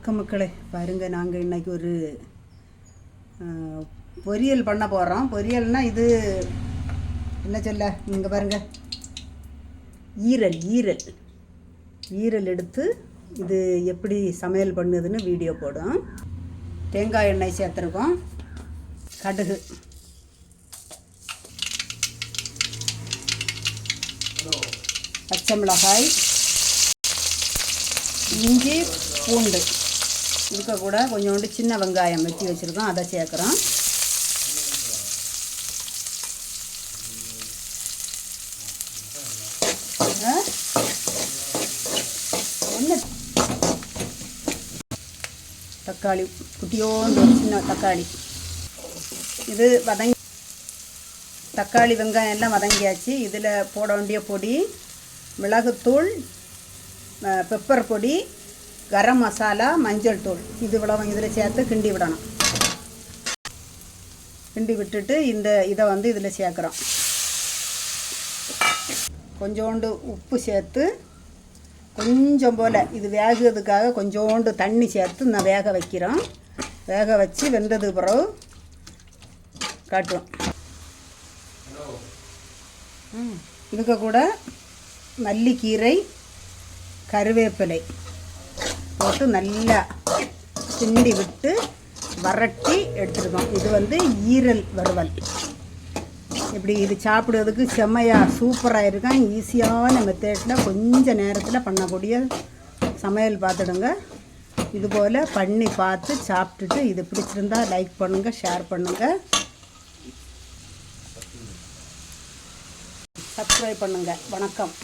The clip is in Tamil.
வணக்கம் மக்களே. பாருங்க நாங்கள் இன்றைக்கி ஒரு பொரியல் பண்ண போகிறோம் பொரியல்னால் இது என்ன சொல்ல இங்கே பாருங்கள் ஈரல் ஈரல். ஈரல் எடுத்து இது எப்படி சமையல் பண்ணுதுன்னு வீடியோ போடும் தேங்காய் எண்ணெய் சேர்த்துருக்கோம். கடுகு. பச்சை மிளகாய். இஞ்சி பூண்டு. இதுக்க கூட கொஞ்சோண்டு சின்ன வெங்காயம் வெட்டி வச்சுருக்கோம். அதை சேர்க்குறோம். என்ன தக்காளி குட்டியோண்டு சின்ன தக்காளி. இது வதங்கி தக்காளி வெங்காயம் எல்லாம் வதங்கியாச்சு. இதில் போட வேண்டிய பொடி மிளகுத்தூள் பெப்பர் பொடி கரம் மசாலா மஞ்சள் தூள். இது இவ்வளவு இதில் சேர்த்து கிண்டி விடணும். கிண்டி விட்டுட்டு இந்த இதை வந்து இதில் சேர்க்குறோம். கொஞ்சோண்டு உப்பு சேர்த்து கொஞ்சம் போல் இது வேகிறதுக்காக கொஞ்சோண்டு தண்ணி சேர்த்து நான் வேக வைக்கிறோம். வேக வச்சு வெந்தது பிறகு காட்டுவோம். இதுக்கு கூட மல்லிக்கீரை கருவேப்பிலை. போட்டு நல்லா கிண்டி விட்டு வரட்டி எடுத்துருக்கோம். இது வந்து ஈரல் வறுவல். இப்படி இது சாப்பிடுறதுக்கு செம்மையாக சூப்பராக இருக்கும் ஈஸியான மெத்தேட்டில் கொஞ்சம் நேரத்தில் பண்ணக்கூடிய சமையல் பார்த்துடுங்க. இதுபோல் பண்ணி பார்த்து சாப்பிட்டுட்டு இது பிடிச்சிருந்தா லைக் பண்ணுங்கள் ஷேர் பண்ணுங்கள் சப்ஸ்கிரைப் பண்ணுங்கள் வணக்கம்.